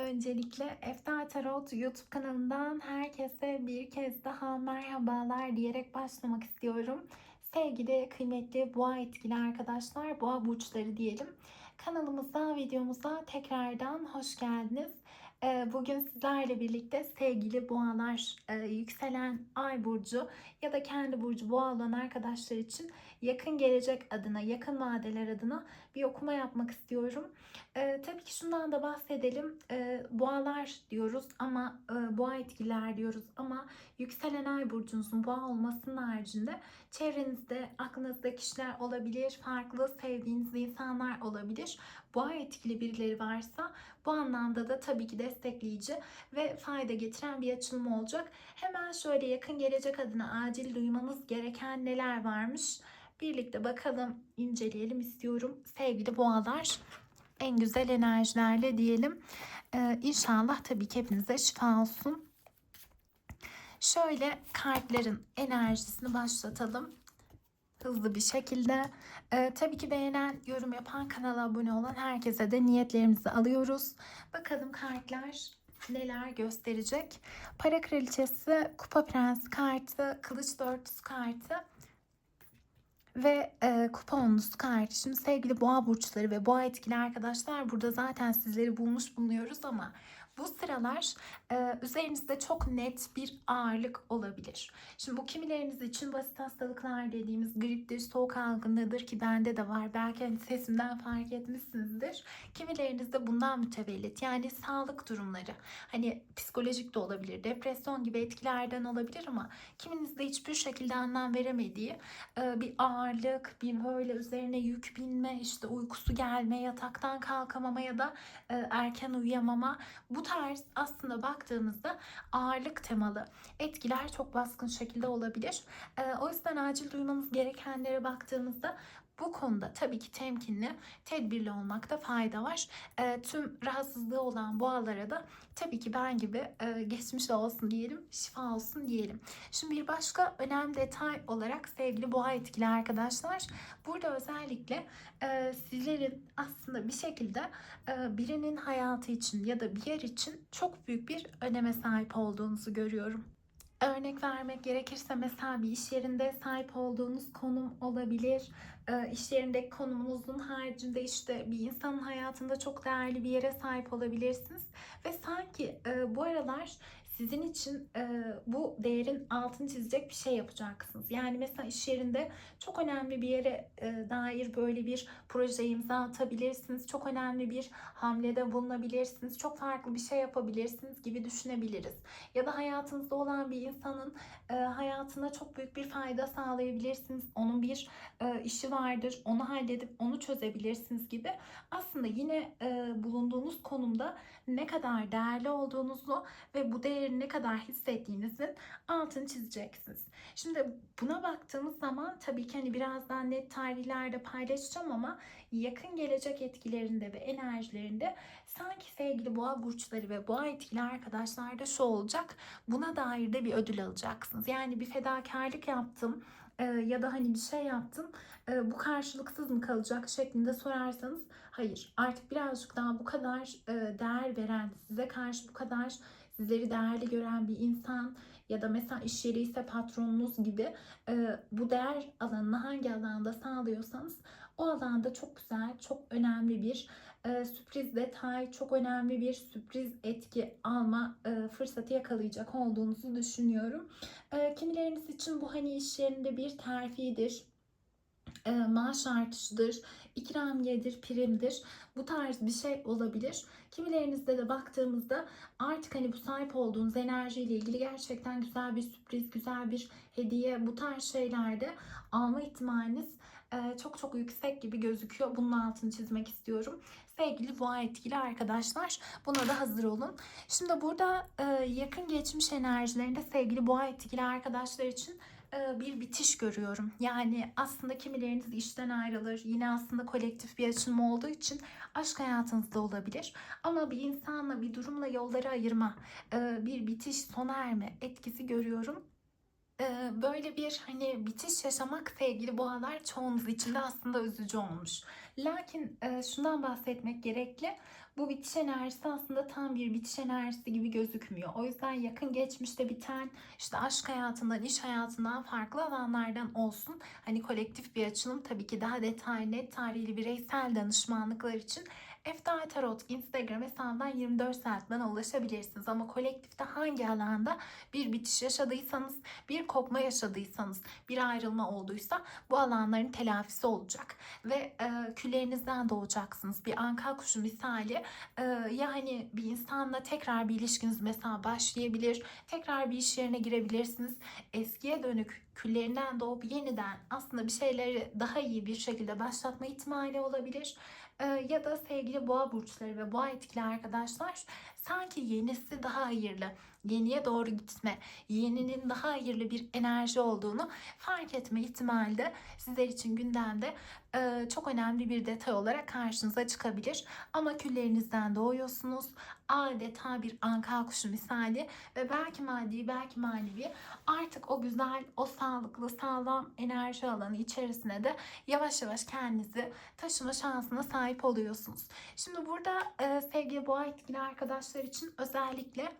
Öncelikle Eftar Tarot YouTube kanalından herkese bir kez daha merhabalar diyerek başlamak istiyorum. Sevgili kıymetli boğa etkili arkadaşlar, boğa burçları diyelim. Kanalımıza, videomuza tekrardan hoş geldiniz. Ee, Bugün sizlerle birlikte sevgili boğalar, e, yükselen ay burcu ya da kendi burcu boğa olan arkadaşlar için yakın gelecek adına, yakın vadeler adına bir okuma yapmak istiyorum. Ee, tabii ki şundan da bahsedelim. Ee, boğalar diyoruz ama e, boğa etkiler diyoruz ama yükselen ay burcunuzun boğa olmasının haricinde çevrenizde aklınızda kişiler olabilir, farklı sevdiğiniz insanlar olabilir. Boğa etkili birileri varsa bu anlamda da tabii ki destekleyici ve fayda getiren bir açılım olacak. Hemen şöyle yakın gelecek adına acil duymanız gereken neler varmış? Birlikte bakalım, inceleyelim istiyorum. Sevgili boğalar, en güzel enerjilerle diyelim. Ee, inşallah tabii ki hepinize şifa olsun. Şöyle kartların enerjisini başlatalım. Hızlı bir şekilde. Ee, tabii ki beğenen, yorum yapan, kanala abone olan herkese de niyetlerimizi alıyoruz. Bakalım kartlar neler gösterecek. Para kraliçesi, kupa prensi kartı, kılıç dörtlüsü kartı ve e, kartı. Şimdi sevgili boğa burçları ve boğa etkili arkadaşlar burada zaten sizleri bulmuş bulunuyoruz ama bu sıralar e, üzerinizde çok net bir ağırlık olabilir. Şimdi bu kimileriniz için basit hastalıklar dediğimiz griptir, soğuk algınlığıdır ki bende de var. Belki hani sesimden fark etmişsinizdir. Kimileriniz de bundan mütevellit. Yani sağlık durumları. Hani psikolojik de olabilir, depresyon gibi etkilerden olabilir ama kiminizde hiçbir şekilde anlam veremediği e, bir ağırlık, bir böyle üzerine yük binme, işte uykusu gelme, yataktan kalkamama ya da e, erken uyuyamama. Bu tarz aslında baktığımızda ağırlık temalı etkiler çok baskın şekilde olabilir. E, o yüzden acil duymanız gerekenlere baktığımızda bu konuda tabii ki temkinli, tedbirli olmakta fayda var. E, tüm rahatsızlığı olan boğalara da tabii ki ben gibi e, geçmiş olsun diyelim, şifa olsun diyelim. Şimdi bir başka önemli detay olarak sevgili boğa etkili arkadaşlar. Burada özellikle e, sizlerin aslında bir şekilde e, birinin hayatı için ya da bir yer için çok büyük bir öneme sahip olduğunuzu görüyorum. Örnek vermek gerekirse mesela bir iş yerinde sahip olduğunuz konum olabilir. E, iş yerindeki konumunuzun haricinde işte bir insanın hayatında çok değerli bir yere sahip olabilirsiniz. Ve sanki e, bu aralar sizin için e, bu değerin altını çizecek bir şey yapacaksınız. Yani mesela iş yerinde çok önemli bir yere e, dair böyle bir proje imza atabilirsiniz. Çok önemli bir hamlede bulunabilirsiniz. Çok farklı bir şey yapabilirsiniz gibi düşünebiliriz. Ya da hayatınızda olan bir insanın e, hayatına çok büyük bir fayda sağlayabilirsiniz. Onun bir e, işi vardır. Onu halledip onu çözebilirsiniz gibi. Aslında yine e, bulunduğunuz konumda ne kadar değerli olduğunuzu ve bu değeri ne kadar hissettiğinizin altını çizeceksiniz. Şimdi buna baktığımız zaman tabii ki hani birazdan net tarihlerde paylaşacağım ama yakın gelecek etkilerinde ve enerjilerinde sanki sevgili boğa burçları ve boğa etkili arkadaşlarda şu olacak. Buna dair de bir ödül alacaksınız. Yani bir fedakarlık yaptım e, ya da hani bir şey yaptım e, bu karşılıksız mı kalacak şeklinde sorarsanız hayır artık birazcık daha bu kadar e, değer veren size karşı bu kadar sizleri değerli gören bir insan ya da mesela iş yeri ise patronunuz gibi e, bu değer alanını hangi alanda sağlıyorsanız o alanda çok güzel, çok önemli bir e, sürpriz detay, çok önemli bir sürpriz etki alma e, fırsatı yakalayacak olduğunuzu düşünüyorum. E, kimileriniz için bu hani iş yerinde bir terfidir, e, maaş artışıdır, ikramiyedir, primdir. Bu tarz bir şey olabilir. Kimilerinizde de baktığımızda artık hani bu sahip olduğunuz enerjiyle ilgili gerçekten güzel bir sürpriz, güzel bir hediye bu tarz şeylerde alma ihtimaliniz e, çok çok yüksek gibi gözüküyor. Bunun altını çizmek istiyorum. Sevgili boğa etkili arkadaşlar buna da hazır olun. Şimdi burada e, yakın geçmiş enerjilerinde sevgili boğa etkili arkadaşlar için bir bitiş görüyorum. Yani aslında kimileriniz işten ayrılır. Yine aslında kolektif bir açılım olduğu için aşk hayatınızda olabilir. Ama bir insanla, bir durumla yolları ayırma, e, bir bitiş, sona erme etkisi görüyorum. Ee, böyle bir hani bitiş yaşamak sevgili boğalar çoğunuz için de aslında üzücü olmuş. Lakin e, şundan bahsetmek gerekli. Bu bitiş enerjisi aslında tam bir bitiş enerjisi gibi gözükmüyor. O yüzden yakın geçmişte biten işte aşk hayatından, iş hayatından farklı alanlardan olsun. Hani kolektif bir açılım tabii ki daha detaylı, net tarihli bireysel danışmanlıklar için Efta Tarot Instagram hesabından 24 saat bana ulaşabilirsiniz. Ama kolektifte hangi alanda bir bitiş yaşadıysanız, bir kopma yaşadıysanız, bir ayrılma olduysa bu alanların telafisi olacak. Ve e, küllerinizden doğacaksınız. Bir anka kuşu misali e, yani bir insanla tekrar bir ilişkiniz mesela başlayabilir. Tekrar bir iş yerine girebilirsiniz. Eskiye dönük küllerinden doğup yeniden aslında bir şeyleri daha iyi bir şekilde başlatma ihtimali olabilir. Ee, ya da sevgili boğa burçları ve boğa etkili arkadaşlar sanki yenisi daha hayırlı, yeniye doğru gitme, yeninin daha hayırlı bir enerji olduğunu fark etme ihtimali de sizler için gündemde e, çok önemli bir detay olarak karşınıza çıkabilir. Ama küllerinizden doğuyorsunuz. Adeta bir anka kuşu misali ve belki maddi belki manevi artık o güzel, o sağlıklı, sağlam enerji alanı içerisine de yavaş yavaş kendinizi taşıma şansına sahip oluyorsunuz. Şimdi burada e, sevgili boğa etkili arkadaşlar için özellikle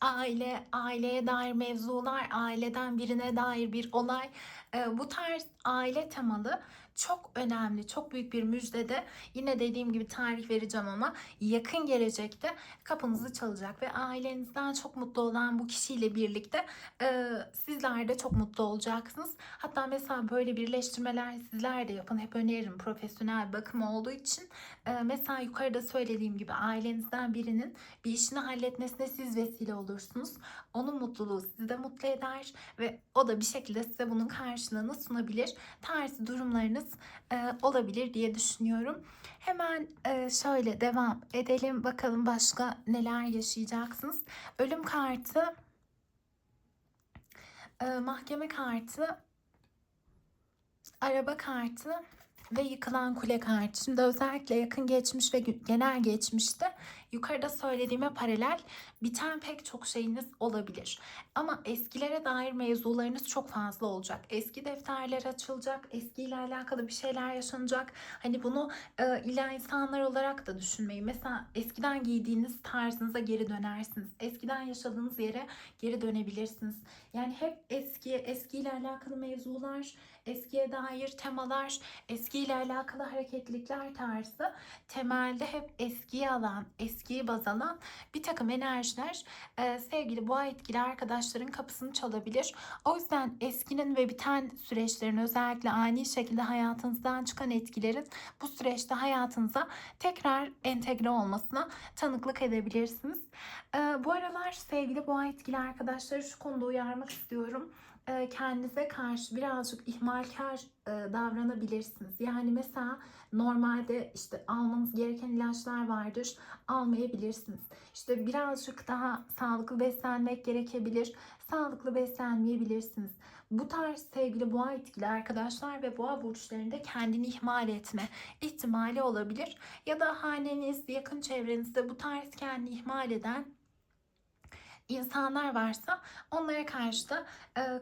aile, aileye dair mevzular, aileden birine dair bir olay, e, bu tarz aile temalı çok önemli, çok büyük bir müjdede yine dediğim gibi tarih vereceğim ama yakın gelecekte kapınızı çalacak ve ailenizden çok mutlu olan bu kişiyle birlikte e, sizler de çok mutlu olacaksınız. Hatta mesela böyle birleştirmeler sizler de yapın. Hep öneririm profesyonel bakım olduğu için. E, mesela yukarıda söylediğim gibi ailenizden birinin bir işini halletmesine siz vesile olursunuz. Onun mutluluğu sizi de mutlu eder ve o da bir şekilde size bunun karşılığını sunabilir. Tarzı durumlarınız e, olabilir diye düşünüyorum. Hemen e, şöyle devam edelim. Bakalım başka neler yaşayacaksınız. Ölüm kartı, e, mahkeme kartı, araba kartı ve yıkılan kule kartı. Şimdi özellikle yakın geçmiş ve genel geçmişte yukarıda söylediğime paralel biten pek çok şeyiniz olabilir. Ama eskilere dair mevzularınız çok fazla olacak. Eski defterler açılacak, eskiyle alakalı bir şeyler yaşanacak. Hani bunu e, illa insanlar olarak da düşünmeyin. Mesela eskiden giydiğiniz tarzınıza geri dönersiniz. Eskiden yaşadığınız yere geri dönebilirsiniz. Yani hep eski, eskiyle alakalı mevzular, eskiye dair temalar, eskiyle alakalı hareketlilikler tarzı temelde hep eskiyi alan, eskiyi baz alan bir takım enerjiler e, sevgili boğa etkili arkadaşların kapısını çalabilir. O yüzden eskinin ve biten süreçlerin özellikle ani şekilde hayatınızdan çıkan etkilerin bu süreçte hayatınıza tekrar entegre olmasına tanıklık edebilirsiniz. E, bu aralar sevgili boğa etkili arkadaşları şu konuda uyarmak istiyorum e, kendinize karşı birazcık ihmalkar e, davranabilirsiniz. Yani mesela normalde işte almanız gereken ilaçlar vardır, almayabilirsiniz. İşte birazcık daha sağlıklı beslenmek gerekebilir, sağlıklı beslenmeyebilirsiniz. Bu tarz sevgili boğa etkili arkadaşlar ve boğa burçlarında kendini ihmal etme ihtimali olabilir. Ya da haneniz, yakın çevrenizde bu tarz kendini ihmal eden insanlar varsa onlara karşı da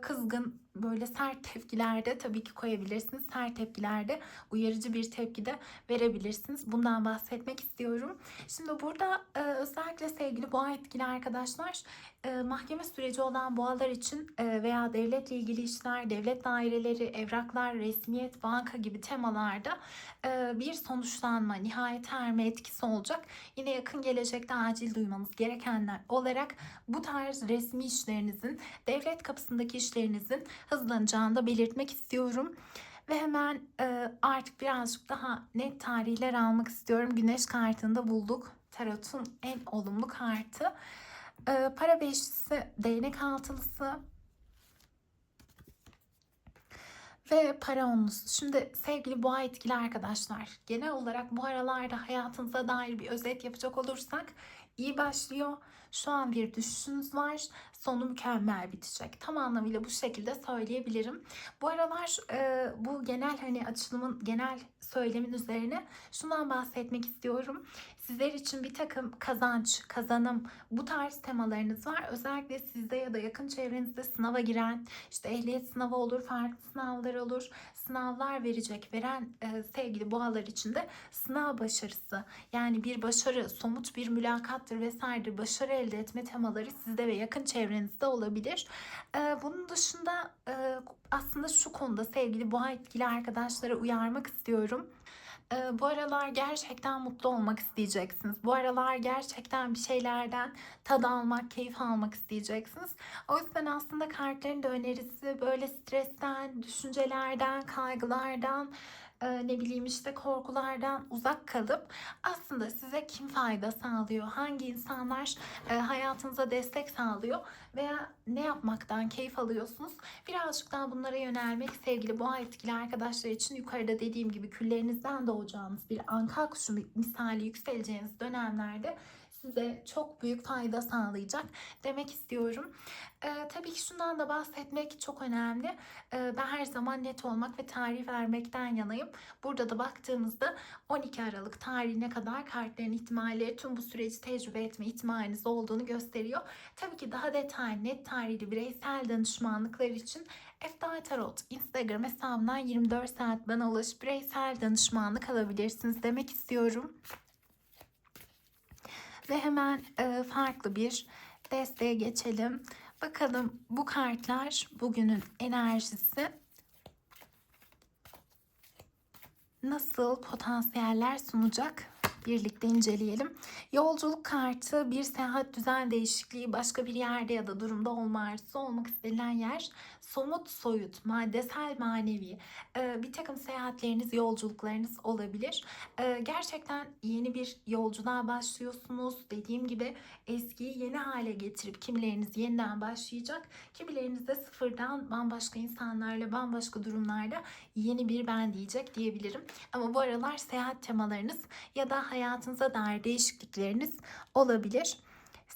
kızgın böyle sert tepkilerde tabii ki koyabilirsiniz. Sert tepkilerde uyarıcı bir tepki de verebilirsiniz. Bundan bahsetmek istiyorum. Şimdi burada e, özellikle sevgili boğa etkili arkadaşlar e, mahkeme süreci olan boğalar için e, veya devletle ilgili işler, devlet daireleri, evraklar, resmiyet, banka gibi temalarda e, bir sonuçlanma, nihayet erme etkisi olacak. Yine yakın gelecekte acil duymanız gerekenler olarak bu tarz resmi işlerinizin, devlet kapısındaki işlerinizin hızlanacağını da belirtmek istiyorum. Ve hemen e, artık birazcık daha net tarihler almak istiyorum. Güneş kartını da bulduk. Tarot'un en olumlu kartı. E, para beşlisi, değnek altılısı. ve para onlusu. Şimdi sevgili boğa etkili arkadaşlar genel olarak bu aralarda hayatınıza dair bir özet yapacak olursak iyi başlıyor. Şu an bir düşüşünüz var. Sonu mükemmel bitecek. Tam anlamıyla bu şekilde söyleyebilirim. Bu aralar e, bu genel hani açılımın genel söylemin üzerine şundan bahsetmek istiyorum. Sizler için bir takım kazanç, kazanım bu tarz temalarınız var. Özellikle sizde ya da yakın çevrenizde sınava giren, işte ehliyet sınavı olur, farklı sınavlar olur. Sınavlar verecek, veren e, sevgili boğalar için de sınav başarısı. Yani bir başarı, somut bir mülakattır vesaire başarı elde etme temaları sizde ve yakın çevrenizde olabilir. E, bunun dışında e, aslında şu konuda sevgili boğa etkili arkadaşlara uyarmak istiyorum. Bu aralar gerçekten mutlu olmak isteyeceksiniz. Bu aralar gerçekten bir şeylerden tad almak, keyif almak isteyeceksiniz. O yüzden aslında kartların da önerisi böyle stresten, düşüncelerden, kaygılardan, e, ne bileyim işte korkulardan uzak kalıp aslında size kim fayda sağlıyor? Hangi insanlar e, hayatınıza destek sağlıyor? Veya ne yapmaktan keyif alıyorsunuz? Birazcık daha bunlara yönelmek sevgili boğa etkili arkadaşlar için yukarıda dediğim gibi küllerinizden doğacağınız bir anka kuşu misali yükseleceğiniz dönemlerde size çok büyük fayda sağlayacak demek istiyorum. Ee, tabii ki şundan da bahsetmek çok önemli. Ee, ben her zaman net olmak ve tarih vermekten yanayım. Burada da baktığımızda 12 Aralık tarihine kadar kartların ihtimalleri tüm bu süreci tecrübe etme ihtimaliniz olduğunu gösteriyor. Tabii ki daha detaylı, net tarihli bireysel danışmanlıklar için Efta Tarot Instagram hesabından 24 saat bana ulaşıp bireysel danışmanlık alabilirsiniz demek istiyorum. Ve hemen e, farklı bir desteğe geçelim. Bakalım bu kartlar bugünün enerjisi nasıl potansiyeller sunacak? Birlikte inceleyelim. Yolculuk kartı bir seyahat düzen değişikliği başka bir yerde ya da durumda olma arzusu olmak istenilen yer somut, soyut, maddesel, manevi e, bir takım seyahatleriniz, yolculuklarınız olabilir. E, gerçekten yeni bir yolculuğa başlıyorsunuz. Dediğim gibi eskiyi yeni hale getirip kimileriniz yeniden başlayacak. Kimileriniz de sıfırdan bambaşka insanlarla, bambaşka durumlarda yeni bir ben diyecek diyebilirim. Ama bu aralar seyahat temalarınız ya da hayatınıza dair değişiklikleriniz olabilir.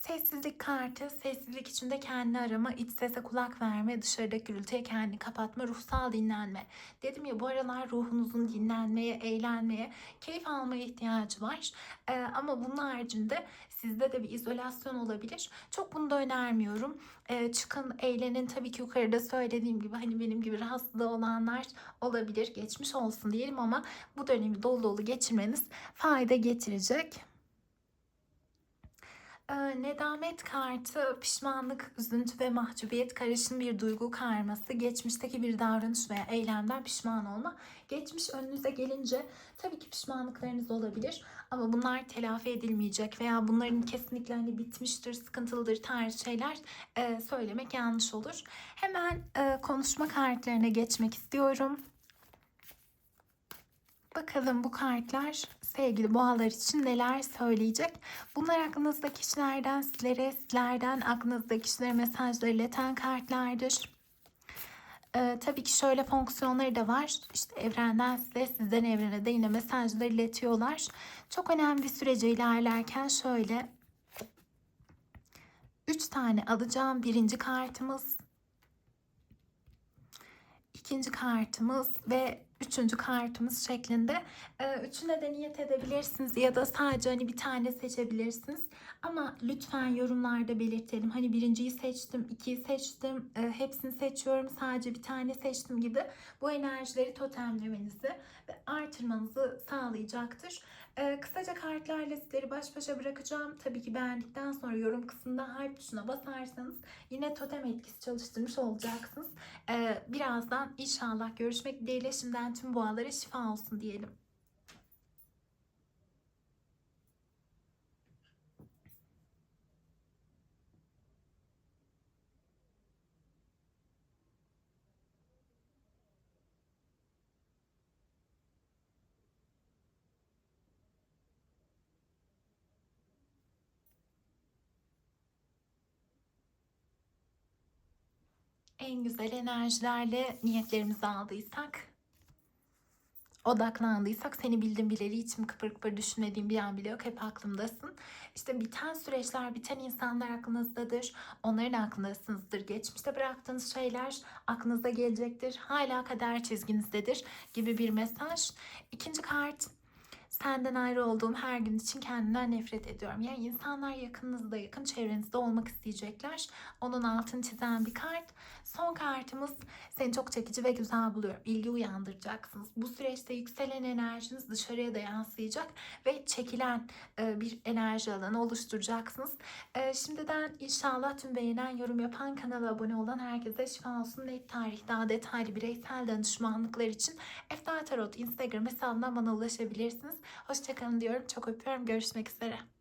Sessizlik kartı, sessizlik içinde kendi arama, iç sese kulak verme, dışarıdaki gürültüye kendini kapatma, ruhsal dinlenme. Dedim ya bu aralar ruhunuzun dinlenmeye, eğlenmeye, keyif almaya ihtiyacı var. Ee, ama bunun haricinde sizde de bir izolasyon olabilir. Çok bunu da önermiyorum. Ee, çıkın, eğlenin. Tabii ki yukarıda söylediğim gibi hani benim gibi rahatsızlığı olanlar olabilir. Geçmiş olsun diyelim ama bu dönemi dolu dolu geçirmeniz fayda getirecek. Ee, nedamet kartı pişmanlık, üzüntü ve mahcubiyet karışım bir duygu karması. Geçmişteki bir davranış veya eylemden pişman olma. Geçmiş önünüze gelince tabii ki pişmanlıklarınız olabilir ama bunlar telafi edilmeyecek veya bunların kesinlikle hani bitmiştir, sıkıntılıdır tarz şeyler e, söylemek yanlış olur. Hemen e, konuşma kartlarına geçmek istiyorum. Bakalım bu kartlar sevgili boğalar için neler söyleyecek? Bunlar aklınızdaki kişilerden sizlere, sizlerden aklınızdaki kişilere mesajları ileten kartlardır. Ee, tabii ki şöyle fonksiyonları da var. İşte evrenden size, sizden evrene de yine mesajları iletiyorlar. Çok önemli bir sürece ilerlerken şöyle üç tane alacağım. Birinci kartımız, ikinci kartımız ve üçüncü kartımız şeklinde. Ee, üçüne de niyet edebilirsiniz ya da sadece hani bir tane seçebilirsiniz. Ama lütfen yorumlarda belirtelim. Hani birinciyi seçtim, ikiyi seçtim, e, hepsini seçiyorum, sadece bir tane seçtim gibi bu enerjileri totemlemenizi ve artırmanızı sağlayacaktır. Ee, kısaca kartlarla sizleri baş başa bırakacağım. Tabii ki beğendikten sonra yorum kısmında hype tuşuna basarsanız yine totem etkisi çalıştırmış olacaksınız. Ee, birazdan inşallah görüşmek dileğiyle şimdiden Gelen tüm boğalara şifa olsun diyelim. en güzel enerjilerle niyetlerimizi aldıysak odaklandıysak seni bildim bileli içim kıpır kıpır düşünmediğim bir an bile yok. Hep aklımdasın. İşte biten süreçler, biten insanlar aklınızdadır. Onların aklındasınızdır. Geçmişte bıraktığınız şeyler aklınıza gelecektir. Hala kader çizginizdedir gibi bir mesaj. İkinci kart Senden ayrı olduğum her gün için kendimden nefret ediyorum. Yani insanlar yakınınızda, yakın çevrenizde olmak isteyecekler. Onun altını çizen bir kart. Son kartımız seni çok çekici ve güzel buluyorum. İlgi uyandıracaksınız. Bu süreçte yükselen enerjiniz dışarıya da yansıyacak ve çekilen e, bir enerji alanı oluşturacaksınız. E, şimdiden inşallah tüm beğenen, yorum yapan, kanala abone olan herkese şifa olsun. Net tarih, daha detaylı bireysel danışmanlıklar için Eftal Tarot Instagram hesabından bana ulaşabilirsiniz. Hoşçakalın diyorum. Çok öpüyorum. Görüşmek üzere.